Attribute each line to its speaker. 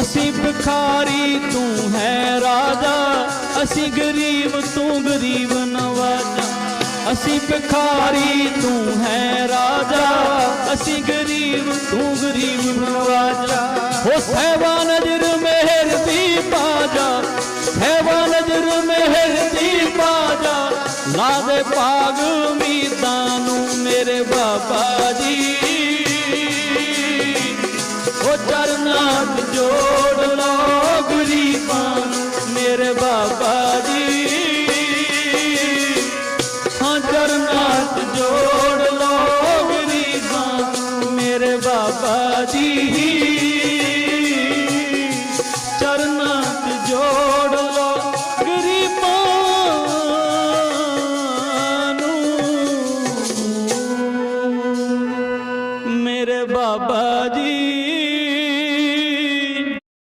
Speaker 1: ਅਸੀਂ ਭਿਖਾਰੀ ਤੂੰ ਹੈ ਰਾਜਾ, ਅਸੀਂ ਗਰੀਬ ਤੂੰ ਗਰੀਬ ਨਵਾਜਾ। ਅਸੀਂ ਭਿਖਾਰੀ ਤੂੰ ਹੈ ਰਾਜਾ, ਅਸੀਂ ਗਰੀਬ ਤੂੰ ਗਰੀਬ ਨਵਾਜਾ। ਹੋ ਸਹਿਬਾ ਨਜ਼ਰ ਮਿਹਰ ਦੀ ਪਾਜਾ ਸਹਿਬਾ ਨਜ਼ਰ ਮਿਹਰ ਦੀ ਪਾਜਾ ਲਾਵੇ ਪਾਗ ਮੀਤਾਂ ਨੂੰ ਮੇਰੇ ਬਾਬਾ ਜੀ। ਹੋ ਨਾਮ ਜੋੜ ਲੋ ਗਰੀਬਾਂ ਮੇਰੇ ਬਾਬਾ ਜੀ। ਹਾਂ ਚਰਨਾਤ ਜੋੜ ਲੋ ਗਰੀਬਾਂ ਮੇਰੇ ਬਾਬਾ ਜੀ। ਬਾਬਾ ਜੀ।